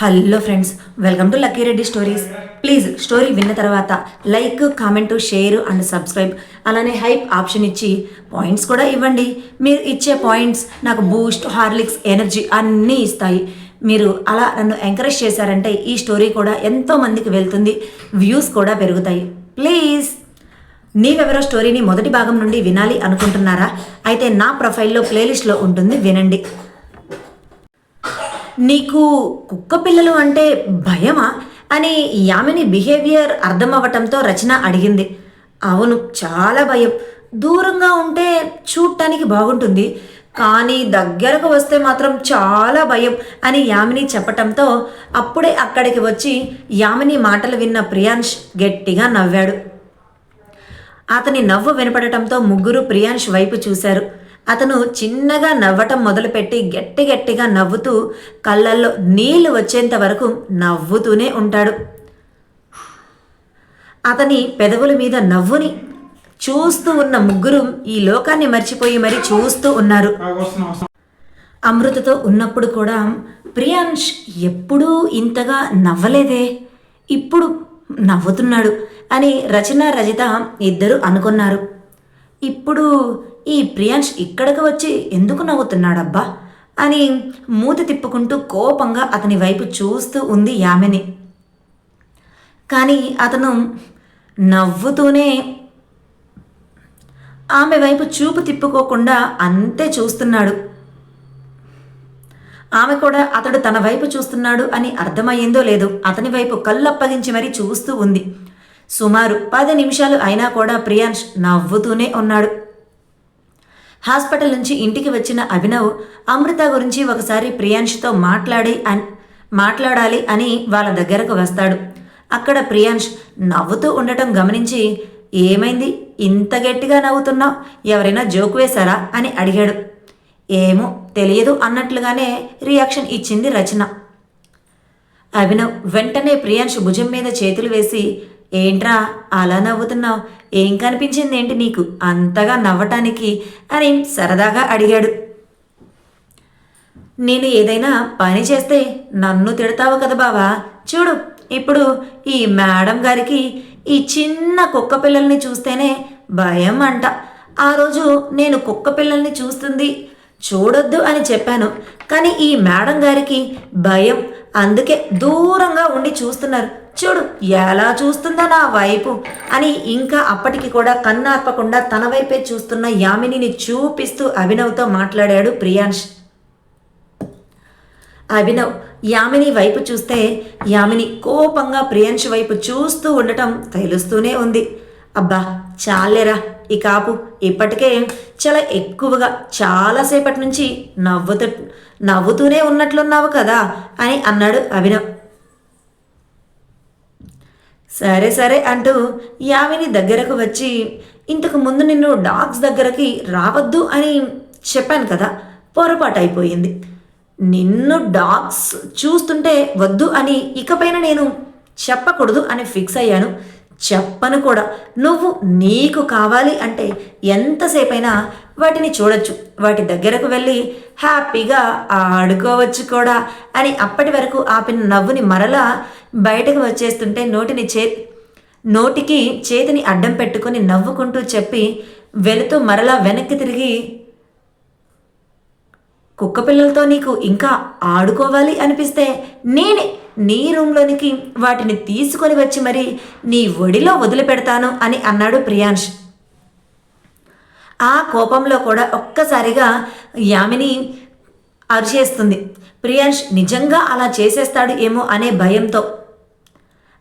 Hello friends welcome to Lucky Reddy stories. Please story విన్న తర్వాత like comment share and subscribe. అలానే hype option ఇచ్చి points కూడా ఇవ్వండి. మీరు ఇచ్చే పాయింట్స్ నాకు బూస్ట్ హార్లిక్స్ ఎనర్జీ అన్నీ ఇస్తాయి. మీరు అలా నన్ను ఎంకరేజ్ చేశారంటే ఈ స్టోరీ కూడా ఎంతో మందికి వెళ్తుంది. వ్యూస్ కూడా పెరుగుతాయి. ప్లీజ్! నీవెవరో స్టోరీని మొదటి భాగం నుండి వినాలి అనుకుంటున్నారా? అయితే నా ప్రొఫైల్లో ప్లేలిస్ట్లో ఉంటుంది వినండి. నీకు కుక్క పిల్లలు అంటే భయమా? అని యామిని బిహేవియర్ అర్థమవ్వటంతో రచన అడిగింది. అవును చాలా భయం. దూరంగా ఉంటే చూడటానికి బాగుంటుంది. కానీ దగ్గరకు వస్తే మాత్రం చాలా భయం అని యామిని చెప్పటంతో అప్పుడే అక్కడికి వచ్చి యామిని మాటలు విన్న ప్రియాంష్ గట్టిగా నవ్వాడు. అతని నవ్వు వినపడటంతో ముగ్గురు ప్రియాంష్ వైపు చూశారు. అతను చిన్నగా నవ్వటం మొదలుపెట్టి గట్టి గట్టిగా నవ్వుతూ కళ్ళల్లో నీళ్ళు వచ్చేంత వరకు నవ్వుతూనే ఉంటాడు. అతని పెదవుల మీద నవ్వుని చూస్తూ ఉన్న ముగ్గురు ఈ లోకాన్ని మర్చిపోయి మరి చూస్తూ ఉన్నారు. అమృతతో ఉన్నప్పుడు కూడా ప్రియాంష్ ఎప్పుడూ ఇంతగా నవ్వలేదే? ఇప్పుడు నవ్వుతున్నాడు అని రచన రజిత ఇద్దరు అనుకున్నారు. ఇప్పుడు ఈ ప్రియాంష్ ఇక్కడికి వచ్చి ఎందుకు నవ్వుతున్నాడబ్బా? అని మూతి తిప్పుకుంటూ కోపంగా అతని వైపు చూస్తూ ఉంది యామిని. కానీ అతను నవ్వుతూనే ఆమె వైపు చూపు తిప్పుకోకుండా అంతే చూస్తున్నాడు. ఆమె కూడా అతడు తన వైపు చూస్తున్నాడు అని అర్థమయ్యిందో లేదో అతని వైపు కళ్ళప్పగించి మరీ చూస్తూ ఉంది. సుమారు పది నిమిషాలు అయినా కూడా ప్రియాంష్ నవ్వుతూనే ఉన్నాడు. హాస్పిటల్ నుంచి ఇంటికి వచ్చిన అభినవ్ అమృత గురించి ఒకసారి ప్రియాంష్తో మాట్లాడి అని మాట్లాడాలి అని వాళ్ళ దగ్గరకు వస్తాడు. అక్కడ ప్రియాంష్ నవ్వుతూ ఉండటం గమనించి ఏమైంది? ఇంత గట్టిగా నవ్వుతున్నావు? ఎవరైనా జోక్ వేశారా? అని అడిగాడు. ఏమో తెలియదు అన్నట్లుగానే రియాక్షన్ ఇచ్చింది రచన. అభినవ్ వెంటనే ప్రియాంష్ భుజం మీద చేతులు వేసి ఏంట్రా అలా నవ్వుతున్నావు? ఏం కనిపించింది ఏంటి నీకు? అంతగా నవ్వటానికి? అని సరదాగా అడిగాడు. నేను ఏదైనా పని చేస్తే నన్ను తిడతావు కదా బావా? చూడు ఇప్పుడు ఈ మేడం గారికి ఈ చిన్న కుక్క పిల్లల్ని చూస్తేనే భయం అంట. ఆ రోజు నేను కుక్క పిల్లల్ని చూస్తుంది చూడొద్దు అని చెప్పాను. కానీ ఈ మేడం గారికి భయం. అందుకే దూరంగా ఉండి చూస్తున్నారు. చూడు ఎలా చూస్తుందో నా వైపు అని ఇంకా అప్పటికి కూడా కన్నార్పకుండా తన వైపే చూస్తున్న యామినిని చూపిస్తూ అభినవ్తో మాట్లాడాడు ప్రియాంష్ అభినవ్ యామిని వైపు చూస్తే యామిని కోపంగా ప్రియాంష్ వైపు చూస్తూ ఉండటం తెలుస్తూనే ఉంది. అబ్బా చాలేరా ఈ కాపు ఇప్పటికే చాలా ఎక్కువగా చాలాసేపటి నుంచి నవ్వుతూ నవ్వుతూనే ఉన్నట్లున్నావు కదా అని అన్నాడు అభినవ్. సరే సరే అంటూ యామిని దగ్గరకు వచ్చి ఇంతకు ముందు నిన్ను డాగ్స్ దగ్గరకి రావద్దు అని చెప్పాను కదా పొరపాటు అయిపోయింది నిన్ను డాగ్స్ చూస్తుంటే వద్దు అని ఇకపైన నేను చెప్పకూడదు అని ఫిక్స్ అయ్యాను. చెప్పను కూడా. నువ్వు నీకు కావాలి అంటే ఎంతసేపైనా వాటిని చూడొచ్చు. వాటి దగ్గరకు వెళ్ళి హ్యాపీగా ఆడుకోవచ్చు కూడా అని అప్పటి వరకు ఆపిన నవ్వుని మరలా బయటకు వచ్చేస్తుంటే నోటిని చే నోటికి చేతిని అడ్డం పెట్టుకొని నవ్వుకుంటూ చెప్పి వెళుతూ మరలా వెనక్కి తిరిగి కుక్క పిల్లలతో నీకు ఇంకా ఆడుకోవాలి అనిపిస్తే నేనే నీ రూమ్లోనికి వాటిని తీసుకొని వచ్చి మరి నీ ఒడిలో వదిలిపెడతాను అని అన్నాడు ప్రియాంష్ ఆ కోపంలో కూడా ఒక్కసారిగా యామిని అరిచేస్తుంది. ప్రియాంష్ నిజంగా అలా చేసేస్తాడు ఏమో అనే భయంతో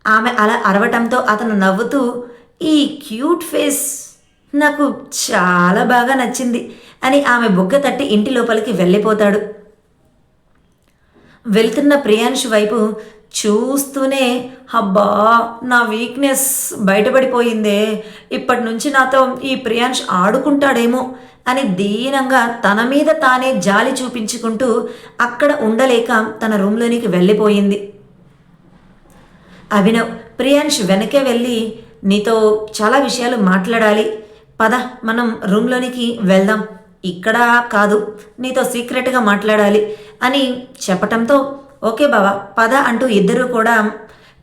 ఆమె అలా అరవటంతో అతను నవ్వుతూ ఈ క్యూట్ ఫేస్ నాకు చాలా బాగా నచ్చింది అని ఆమె బుగ్గ తట్టి ఇంటి లోపలికి వెళ్ళిపోతాడు. వెళ్తున్న ప్రియాంష్ వైపు చూస్తూనే అబ్బా నా వీక్నెస్ బయటపడిపోయిందే. ఇప్పటి నుంచి నాతో ఈ ప్రియాంష్ ఆడుకుంటాడేమో అని దీనంగా తన మీద తానే జాలి చూపించుకుంటూ అక్కడ ఉండలేక తన రూమ్లోనికి వెళ్ళిపోయింది. అభినవ్ ప్రియాంష్ వెనకే వెళ్ళి నీతో చాలా విషయాలు మాట్లాడాలి. పద మనం రూమ్లోనికి వెళ్దాం. ఇక్కడ కాదు నీతో సీక్రెట్గా మాట్లాడాలి అని చెప్పటంతో ఓకే బావా పద అంటూ ఇద్దరూ కూడా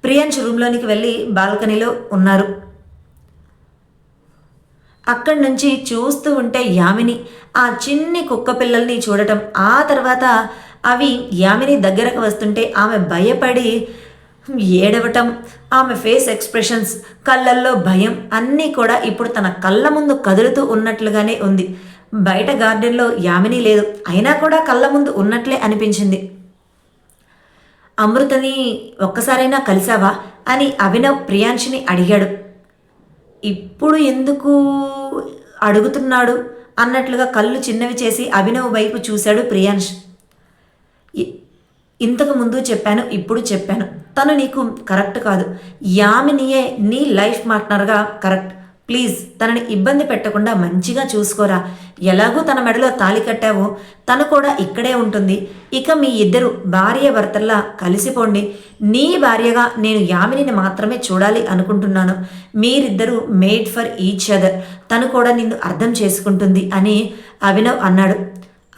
ప్రియాంష్ రూమ్లోనికి వెళ్ళి బాల్కనీలో ఉన్నారు. అక్కడి నుంచి చూస్తూ ఉంటే యామిని ఆ చిన్ని కుక్క పిల్లల్ని చూడటం. ఆ తర్వాత అవి యామిని దగ్గరకు వస్తుంటే ఆమె భయపడి ఏడవటం ఆమె ఫేస్ ఎక్స్ప్రెషన్స్ కళ్ళల్లో భయం అన్నీ కూడా ఇప్పుడు తన కళ్ళ ముందు కదులుతూ ఉన్నట్లుగానే ఉంది. బయట గార్డెన్లో యామిని లేదు అయినా కూడా కళ్ళ ముందు ఉన్నట్లే అనిపించింది. అమృతని ఒక్కసారైనా కలిసావా? అని అభినవ్ ప్రియాంశిని అడిగాడు. ఇప్పుడు ఎందుకు అడుగుతున్నాడు? అన్నట్లుగా కళ్ళు చిన్నవి చేసి అభినవ్ వైపు చూశాడు ప్రియాంష్ ఇంతకు ముందు చెప్పాను ఇప్పుడు చెప్పాను. తను నీకు కరెక్ట్ కాదు. యామినియే నీ లైఫ్ పార్ట్నర్గా కరెక్ట్. ప్లీజ్ తనని ఇబ్బంది పెట్టకుండా మంచిగా చూసుకోరా. ఎలాగూ తన మెడలో తాళి కట్టావో. తను కూడా ఇక్కడే ఉంటుంది. ఇక మీ ఇద్దరు భార్య భర్తల్లా కలిసిపోండి. నీ భార్యగా నేను యామినిని మాత్రమే చూడాలి అనుకుంటున్నాను. మీరిద్దరూ మేడ్ ఫర్ ఈచ్ అదర్. తను కూడా నిన్ను అర్థం చేసుకుంటుంది అని అభినవ్ అన్నాడు.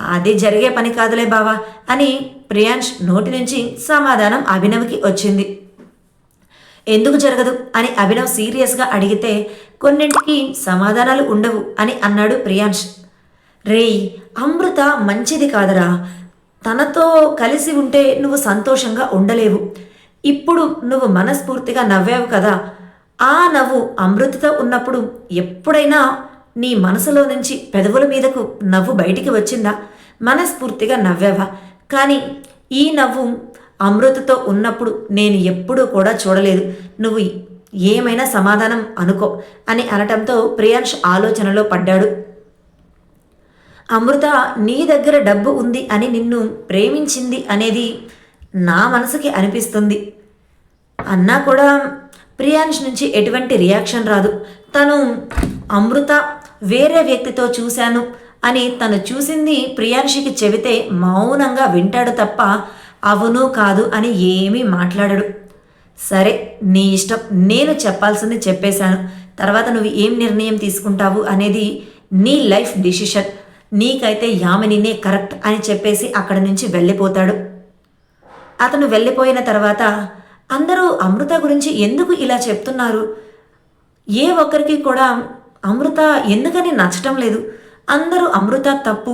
అది జరిగే పని కాదులే బావా అని ప్రియాంష్ నోటి నుంచి సమాధానం అభినవ్కి వచ్చింది. ఎందుకు జరగదు? అని అభినవ్ సీరియస్గా అడిగితే కొన్నింటికి సమాధానాలు ఉండవు అని అన్నాడు ప్రియాంష్. రేయ్ అమృత మంచిది కాదరా. తనతో కలిసి ఉంటే నువ్వు సంతోషంగా ఉండలేవు. ఇప్పుడు నువ్వు మనస్ఫూర్తిగా నవ్వావు కదా. ఆ నవ్వు అమృతతో ఉన్నప్పుడు ఎప్పుడైనా నీ మనసులో నుంచి పెదవుల మీదకు నవ్వు బయటికి వచ్చిందా? మనస్ఫూర్తిగా నవ్వావా? కానీ ఈ నవ్వు అమృతతో ఉన్నప్పుడు నేను ఎప్పుడూ కూడా చూడలేదు. నువ్వు ఏమైనా సమాధానం అనుకో అని అనటంతో ప్రియాంష్ ఆలోచనలో పడ్డాడు. అమృత నీ దగ్గర డబ్బు ఉంది అని నిన్ను ప్రేమించింది అనేది నా మనసుకి అనిపిస్తుంది. అన్నా కూడా ప్రియాంష్ నుంచి ఎటువంటి రియాక్షన్ రాదు. తను అమృత వేరే వ్యక్తితో చూశాను. అని తను చూసింది ప్రియాంషికి చెబితే మౌనంగా వింటాడు తప్ప అవును కాదు అని ఏమీ మాట్లాడడు. సరే నీ ఇష్టం. నేను చెప్పాల్సింది చెప్పేశాను. తర్వాత నువ్వు ఏం నిర్ణయం తీసుకుంటావు అనేది నీ లైఫ్ డిసిషన్. నీకైతే యామినినే కరెక్ట్ అని చెప్పేసి అక్కడి నుంచి వెళ్ళిపోతాడు. అతను వెళ్ళిపోయిన తర్వాత అందరూ అమృత గురించి ఎందుకు ఇలా చెప్తున్నారు? ఏ ఒక్కరికి కూడా అమృత ఎందుకని నచ్చటం లేదు? అందరూ అమృత తప్పు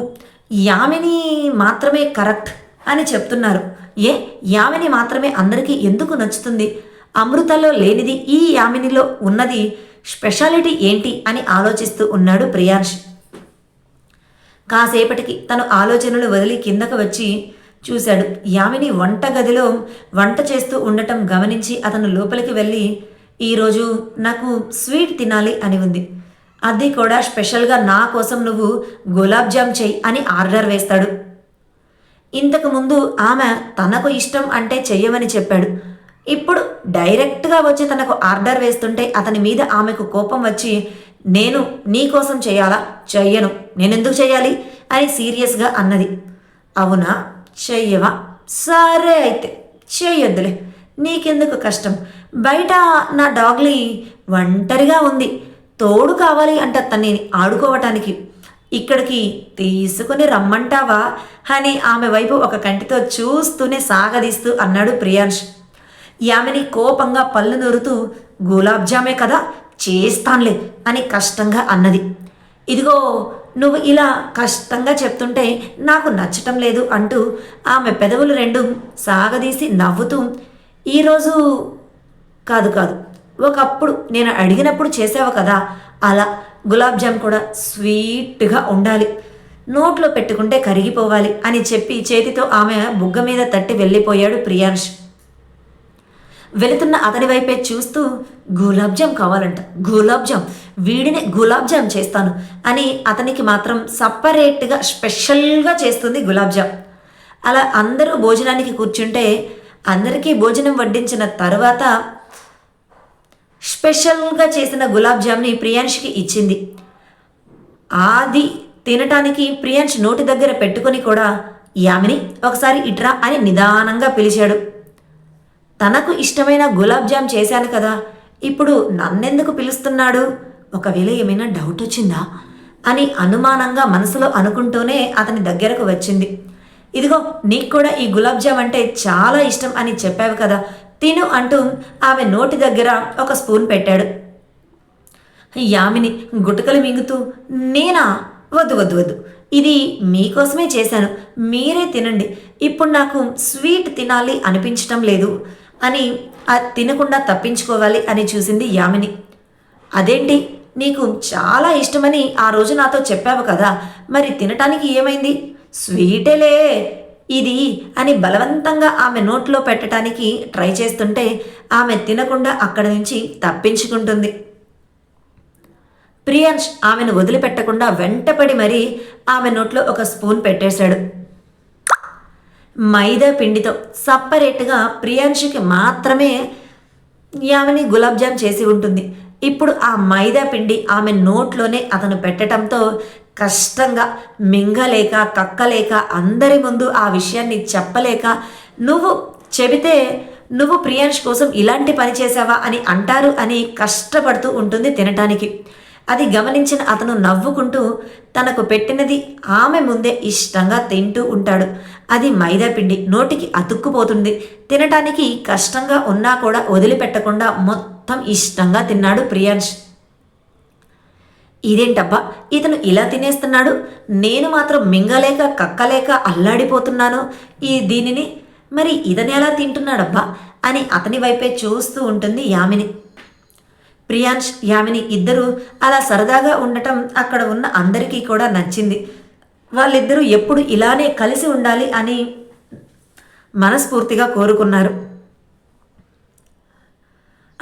యామిని మాత్రమే కరెక్ట్ అని చెప్తున్నారు. ఏ యామిని మాత్రమే అందరికీ ఎందుకు నచ్చుతుంది? అమృతలో లేనిది ఈ యామినిలో ఉన్నది స్పెషాలిటీ ఏంటి అని ఆలోచిస్తూ ఉన్నాడు ప్రియాంష్ కాసేపటికి తను ఆలోచనలు వదిలి కిందకు వచ్చి చూశాడు. యామిని వంట గదిలో వంట చేస్తూ ఉండటం గమనించి అతను లోపలికి వెళ్ళి ఈరోజు నాకు స్వీట్ తినాలి అని ఉంది. అది కూడా స్పెషల్గా నా కోసం నువ్వు గులాబ్ జామ్ చెయ్యి అని ఆర్డర్ వేస్తాడు. ఇంతకుముందు ఆమె తనకు ఇష్టం అంటే చెయ్యమని చెప్పాడు. ఇప్పుడు డైరెక్ట్గా వచ్చి తనకు ఆర్డర్ వేస్తుంటే అతని మీద ఆమెకు కోపం వచ్చి నేను నీ కోసం చేయాలా చెయ్యను. నేనెందుకు చేయాలి అని సీరియస్గా అన్నది. అవునా? చెయ్యవా? సరే అయితే. చెయ్యొద్దులే. నీకెందుకు కష్టం? బయట నా డాగ్లీ ఒంటరిగా ఉంది. తోడు కావాలి అంట తన్ని ఆడుకోవటానికి. ఇక్కడికి తీసుకుని రమ్మంటావా? అని ఆమె వైపు ఒక కంటితో చూస్తూనే సాగదీస్తూ అన్నాడు ప్రియాంష్ యామిని కోపంగా పళ్ళు నూరుతూ గులాబ్జామే కదా చేస్తాన్లే అని కష్టంగా అన్నది. ఇదిగో నువ్వు ఇలా కష్టంగా చెప్తుంటే నాకు నచ్చటం లేదు అంటూ ఆమె పెదవులు రెండు సాగదీసి నవ్వుతూ ఈరోజు కాదు కాదు ఒకప్పుడు నేను అడిగినప్పుడు చేసావు కదా అలా గులాబ్ జామ్ కూడా స్వీట్గా ఉండాలి. నోట్లో పెట్టుకుంటే కరిగిపోవాలి అని చెప్పి చేతితో ఆమె బుగ్గ మీద తట్టి వెళ్ళిపోయాడు ప్రియాంష్ వెళుతున్న అతని వైపే చూస్తూ గులాబ్ జామ్ కావాలంట. గులాబ్ జామ్. వీడిని గులాబ్ జామ్ చేస్తాను అని అతనికి మాత్రం సపరేట్గా స్పెషల్గా చేస్తుంది గులాబ్ జామ్. అలా అందరూ భోజనానికి కూర్చుంటే అందరికీ భోజనం వడ్డించిన తర్వాత స్పెషల్గా చేసిన గులాబ్ జామ్ని ప్రియాంష్కి ఇచ్చింది. ఆది తినటానికి ప్రియాంష్ నోటి దగ్గర పెట్టుకుని కూడా యామిని ఒకసారి ఇట్రా అని నిదానంగా పిలిచాడు. తనకు ఇష్టమైన గులాబ్ జామ్ చేశాను కదా ఇప్పుడు నన్నెందుకు పిలుస్తున్నాడు? ఒకవేళ ఏమైనా డౌట్ వచ్చిందా? అని అనుమానంగా మనసులో అనుకుంటూనే అతని దగ్గరకు వచ్చింది. ఇదిగో నీకు కూడా ఈ గులాబ్ జామ్ అంటే చాలా ఇష్టం అని చెప్పావు కదా తిను అంటూ ఆమె నోటి దగ్గర ఒక స్పూన్ పెట్టాడు. యామిని గుటకలు మింగుతూ నేనా? వద్దు వద్దు వద్దు. ఇది మీకోసమే చేశాను. మీరే తినండి. ఇప్పుడు నాకు స్వీట్ తినాలి అనిపించటం లేదు అని ఆ తినకుండా తప్పించుకోవాలి అని చూసింది యామిని. అదేంటి? నీకు చాలా ఇష్టమని ఆ రోజు నాతో చెప్పావు కదా. మరి తినటానికి ఏమైంది? స్వీటేలే. ఇది అని బలవంతంగా ఆమె నోట్లో పెట్టడానికి ట్రై చేస్తుంటే ఆమె తినకుండా అక్కడి నుంచి తప్పించుకుంటుంది. ప్రియాంష్ ఆమెను వదిలిపెట్టకుండా వెంటపడి మరీ ఆమె నోట్లో ఒక స్పూన్ పెట్టేశాడు. మైదా పిండితో సపరేట్గా ప్రియాంష్కి మాత్రమే ఆమెని గులాబ్జామ్ చేసి ఉంటుంది. ఇప్పుడు ఆ మైదా పిండి ఆమె నోట్లోనే అతను పెట్టడంతో కష్టంగా మింగలేక కక్కలేక అందరి ముందు ఆ విషయాన్ని చెప్పలేక నువ్వు చెబితే నువ్వు ప్రియాంష్ కోసం ఇలాంటి పని చేసావా అని అంటారు అని కష్టపడుతూ ఉంటుంది తినటానికి. అది గమనించిన అతను నవ్వుకుంటూ తనకు పెట్టినది ఆమె ముందే ఇష్టంగా తింటూ ఉంటాడు. అది మైదాపిండి నోటికి అతుక్కుపోతుంది. తినటానికి కష్టంగా ఉన్నా కూడా వదిలిపెట్టకుండా మొత్తం ఇష్టంగా తిన్నాడు ప్రియాంష్ ఇదేంటబ్బా? ఇతను ఇలా తినేస్తున్నాడు. నేను మాత్రం మింగలేక కక్కలేక అల్లాడిపోతున్నాను. ఈ దీనిని మరి ఇతను ఎలా తింటున్నాడబ్బా? అని అతని వైపే చూస్తూ ఉంటుంది యామిని. ప్రియాంష్ యామిని ఇద్దరూ అలా సరదాగా ఉండటం అక్కడ ఉన్న అందరికీ కూడా నచ్చింది. వాళ్ళిద్దరూ ఎప్పుడు ఇలానే కలిసి ఉండాలి అని మనస్ఫూర్తిగా కోరుకున్నారు.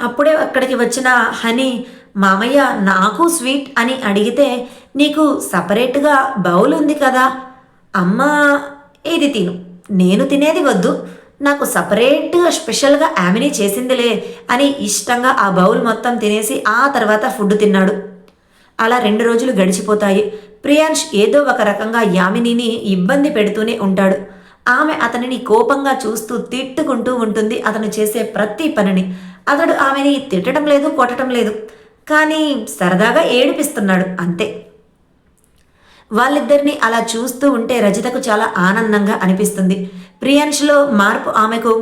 అప్పుడే అక్కడికి వచ్చిన హనీ మామయ్య నాకు స్వీట్ అని అడిగితే నీకు సపరేట్గా బౌల్ ఉంది కదా. అమ్మ ఇది తిను? నేను తినేది వద్దు. నాకు సపరేట్గా స్పెషల్గా ఆమెని చేసిందిలే అని ఇష్టంగా ఆ బౌల్ మొత్తం తినేసి ఆ తర్వాత ఫుడ్ తిన్నాడు. అలా రెండు రోజులు గడిచిపోతాయి. ప్రియాంష్ ఏదో ఒక రకంగా యామినిని ఇబ్బంది పెడుతూనే ఉంటాడు. ఆమె అతనిని కోపంగా చూస్తూ తిట్టుకుంటూ ఉంటుంది అతను చేసే ప్రతి పనిని. అతడు ఆమెని తిట్టడం లేదు కొట్టడం లేదు. కానీ సరదాగా ఏడిపిస్తున్నాడు అంతే. వాళ్ళిద్దరినీ అలా చూస్తూ ఉంటే రజితకు చాలా ఆనందంగా అనిపిస్తుంది. ప్రియాంష్లో మార్పు ఆమెకు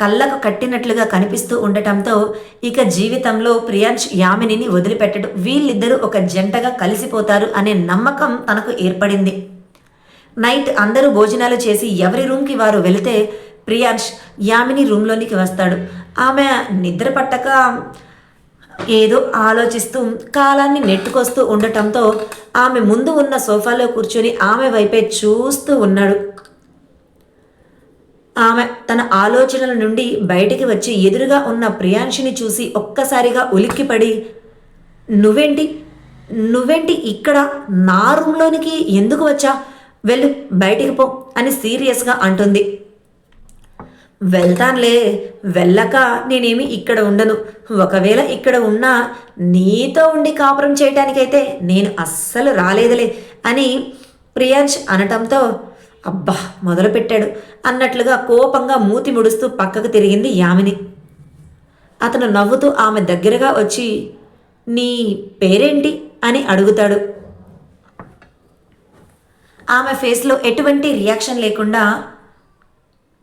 కళ్ళకు కట్టినట్లుగా కనిపిస్తూ ఉండటంతో ఇక జీవితంలో ప్రియాంష్ యామినిని వదిలిపెట్టడం. వీళ్ళిద్దరూ ఒక జంటగా కలిసిపోతారు అనే నమ్మకం తనకు ఏర్పడింది. నైట్ అందరూ భోజనాలు చేసి ఎవరి రూమ్కి వారు వెళితే ప్రియాంష్ యామిని రూమ్లోనికి వస్తాడు. ఆమె నిద్ర పట్టక ఏదో ఆలోచిస్తూ కాలాన్ని నెట్టుకొస్తూ ఉండటంతో ఆమె ముందు ఉన్న సోఫాలో కూర్చొని ఆమె వైపే చూస్తూ ఉన్నాడు. ఆమె తన ఆలోచనల నుండి బయటికి వచ్చి ఎదురుగా ఉన్న ప్రియాంషిని చూసి ఒక్కసారిగా ఉలిక్కిపడి నువ్వేంటి? నువ్వేంటి ఇక్కడ? నా రూమ్లోనికి ఎందుకు వచ్చా? వెళ్ళు బయటికి పో అని సీరియస్గా అంటుంది. వెళ్తానులే. వెళ్ళక నేనేమి ఇక్కడ ఉండను. ఒకవేళ ఇక్కడ ఉన్నా నీతో ఉండి కాపురం చేయటానికైతే నేను అస్సలు రాలేదులే అని ప్రియాంష్ అనటంతో అబ్బా మొదలుపెట్టాడు. అన్నట్లుగా కోపంగా మూతి ముడుస్తూ పక్కకు తిరిగింది యామిని. అతను నవ్వుతూ ఆమె దగ్గరగా వచ్చి నీ పేరేంటి? అని అడుగుతాడు. ఆమె ఫేస్లో ఎటువంటి రియాక్షన్ లేకుండా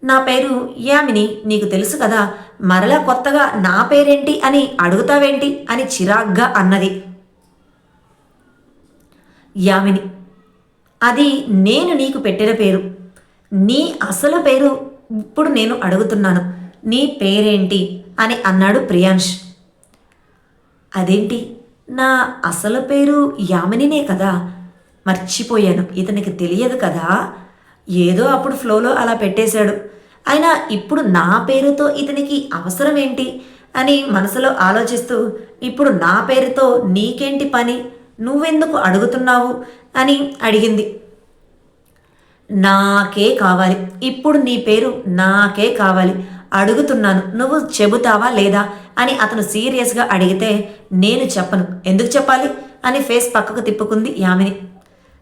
నా పేరు యామిని నీకు తెలుసు కదా. మరలా కొత్తగా నా పేరేంటి అని అడుగుతావేంటి అని చిరాగ్గా అన్నది. యామిని అది నేను నీకు పెట్టిన పేరు. నీ అసలు పేరు ఇప్పుడు నేను అడుగుతున్నాను. నీ పేరేంటి అని అన్నాడు ప్రియాంష్. అదేంటి? నా అసలు పేరు యామినినే కదా. మర్చిపోయాను. ఇతనికి తెలియదు కదా. ఏదో అప్పుడు ఫ్లోలో అలా పెట్టేశాడు. అయినా ఇప్పుడు నా పేరుతో ఇతనికి అవసరం ఏంటి అని మనసులో ఆలోచిస్తూ ఇప్పుడు నా పేరుతో నీకేంటి పని? నువ్వెందుకు అడుగుతున్నావు? అని అడిగింది. నాకే కావాలి. ఇప్పుడు నీ పేరు నాకే కావాలి. అడుగుతున్నాను. నువ్వు చెబుతావా లేదా? అని అతను సీరియస్గా అడిగితే నేను చెప్పను. ఎందుకు చెప్పాలి? అని ఫేస్ పక్కకు తిప్పుకుంది యామిని.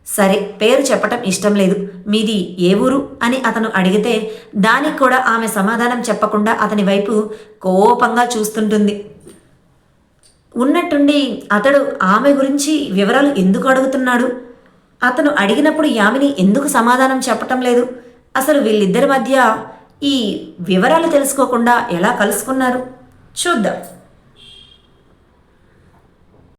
సరే పేరు చెప్పటం ఇష్టం లేదు. మీది ఏ ఊరు? అని అతను అడిగితే దానికి కూడా ఆమె సమాధానం చెప్పకుండా అతని వైపు కోపంగా చూస్తుంటుంది. ఉన్నట్టుండి అతడు ఆమె గురించి వివరాలు ఎందుకు అడుగుతున్నాడు? అతను అడిగినప్పుడు యామిని ఎందుకు సమాధానం చెప్పటం లేదు? అసలు వీళ్ళిద్దరి మధ్య ఈ వివరాలు తెలుసుకోకుండా ఎలా కలుసుకున్నారు? చూద్దాం.